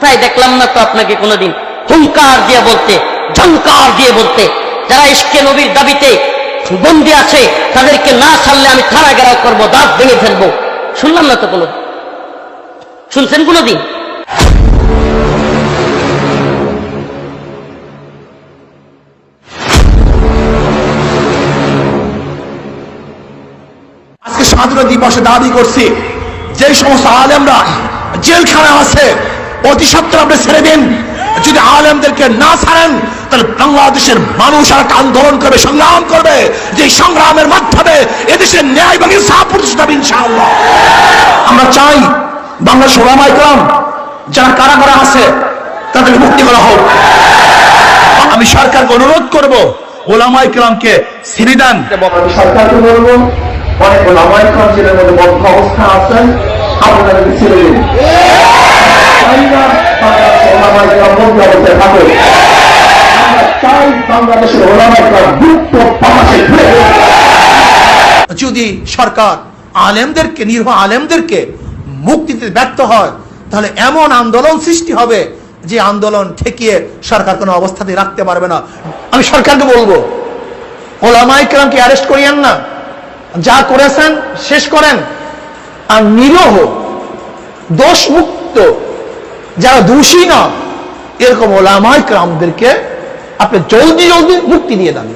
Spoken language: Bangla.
কোথায় দেখলাম না তো আপনাকে কোনোদিন? হুঙ্কার দিয়ে বলতে ঝঙ্কার দিয়ে বলতে। যারা ইস্কে নবীর দাবিতে বন্দি আছে, তাদেরকে না ছাড়লে আমি থানা গেরাও করব, দাঁত ভেঙে ফেলব। শুনলাম না তো কোনো শুনছেন কোনোদিন? আজকে স্বাধীনতা দিবসে দাবি করছি, যে সমস্ত আলেমরা জেলখানা আছে অতি আপনি ছেড়ে দিন। যদি আলেমদেরকে না ছাড়েন, তাহলে বাংলাদেশের মানুষ আর আন্দোলন করবে, সংগ্রাম করবে, যে সংগ্রামের মাধ্যমে এদেশের ন্যায় এবং ইনসাফ প্রতিষ্ঠা ইনশাআল্লাহ। আমরা চাই বাংলাদেশ ওলামাই করম, যারা কারাগারে আছে, তাদেরকে মুক্তি করা হোক। আমি সরকারকে অনুরোধ করব ওলামাই কেরামকে ছেড়ে দেন। সরকারকে বলব, অনেক ওলামাই কাউন্সিলের মধ্যে বদ্ধ অবস্থা আছেন আপনাদেরকে ছেড়ে দিন। যদি সরকার আলেমদেরকে নির্ভর আলেমদেরকে মুক্তি দিতে ব্যর্থ হয়, তাহলে এমন আন্দোলন সৃষ্টি হবে যে আন্দোলন ঠেকিয়ে সরকার কোনো অবস্থাতে রাখতে পারবে না। আমি সরকারকে বলব ওলামাই কেরামকে অ্যারেস্ট করিয়েন না। যা করেছেন, শেষ করেন। আর নিরহ দোষ মুক্ত যারা দোষী না এরকম ওলামায় ক্রামদেরকে আপনি জলদি জলদি মুক্তি দিয়ে দেন।